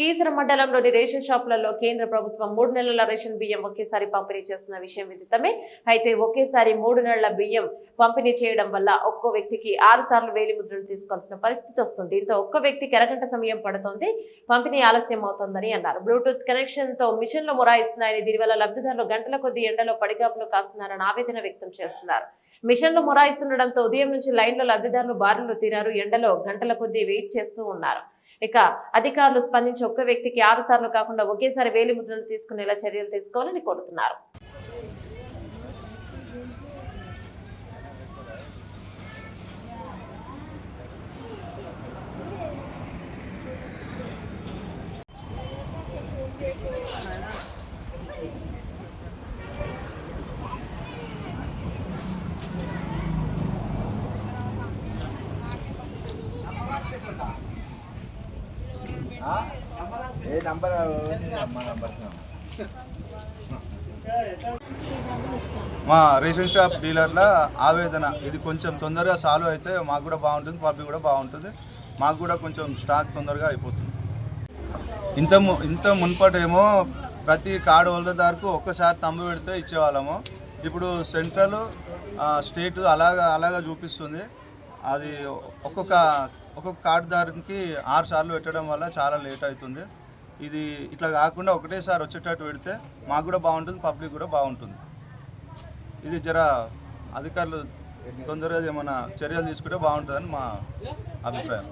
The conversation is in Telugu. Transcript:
కీసర మండలంలోని రేషన్ షాపులలో కేంద్ర ప్రభుత్వం మూడు నెలల రేషన్ బియ్యం ఒకేసారి పంపిణీ చేస్తున్న విషయం విదితమే. అయితే ఒకేసారి మూడు నెలల బియ్యం పంపిణీ చేయడం వల్ల ఒక్కో వ్యక్తికి ఆరు సార్లు వేలి ముద్రలు తీసుకోవాల్సిన పరిస్థితి వస్తుంది. దీంతో ఒక్క వ్యక్తికి అరగంట సమయం పడుతుంది. పంపిణీ ఆలస్యం అవుతుందని అన్నారు. బ్లూటూత్ కనెక్షన్తో మిషన్లు మొరాయిస్తున్నాయని దీనివల్ల లబ్ధిదారులు గంటల కొద్ది ఎండలో పడిగాపులు కాస్తున్నారని ఆవేదన వ్యక్తం చేస్తున్నారు. మిషన్లు మొరాయిస్తుండడంతో ఉదయం నుంచి లైన్లో లబ్ధిదారులు బారులు తీరారు. ఎండలో గంటల కొద్దీ వెయిట్ చేస్తూ ఉన్నారు. ఇక అధికారులు స్పందించి ఒక్క వ్యక్తికి ఆరు సార్లు కాకుండా ఒకేసారి వేలి ముద్రలు తీసుకునేలా చర్యలు తీసుకోవాలని కోరుతున్నారు. ఏ నంబర్? మా రేషన్ షాప్ డీలర్ల ఆవేదన ఇది కొంచెం తొందరగా సాల్వ్ అయితే మాకు కూడా బాగుంటుంది పబ్లిక్ కూడా బాగుంటుంది. మాకు కూడా కొంచెం స్టాక్ తొందరగా అయిపోతుంది. ఇంత ము- ఇంత మున్పటేమో ప్రతి కార్డు హోల్డర్దారుకు ఒక్కసారి తమ్ము పెడితే ఇచ్చేవాళ్ళము. ఇప్పుడు సెంట్రల్ స్టేట్ అలాగా అలాగా చూపిస్తుంది. అది ఒక్కొక్క ఒక్కొక్క కార్డుదారునికి ఆరు సార్లు పెట్టడం వల్ల చాలా లేట్ అవుతుంది. ఇది ఇట్లా కాకుండా ఒకటేసారి వచ్చేటట్టు పెడితే మాకు కూడా బాగుంటుంది పబ్లిక్ కూడా బాగుంటుంది. ఇది జర అధికారులు తొందరగా ఏమైనా చర్యలు తీసుకుంటే బాగుంటుందని మా అభిప్రాయం.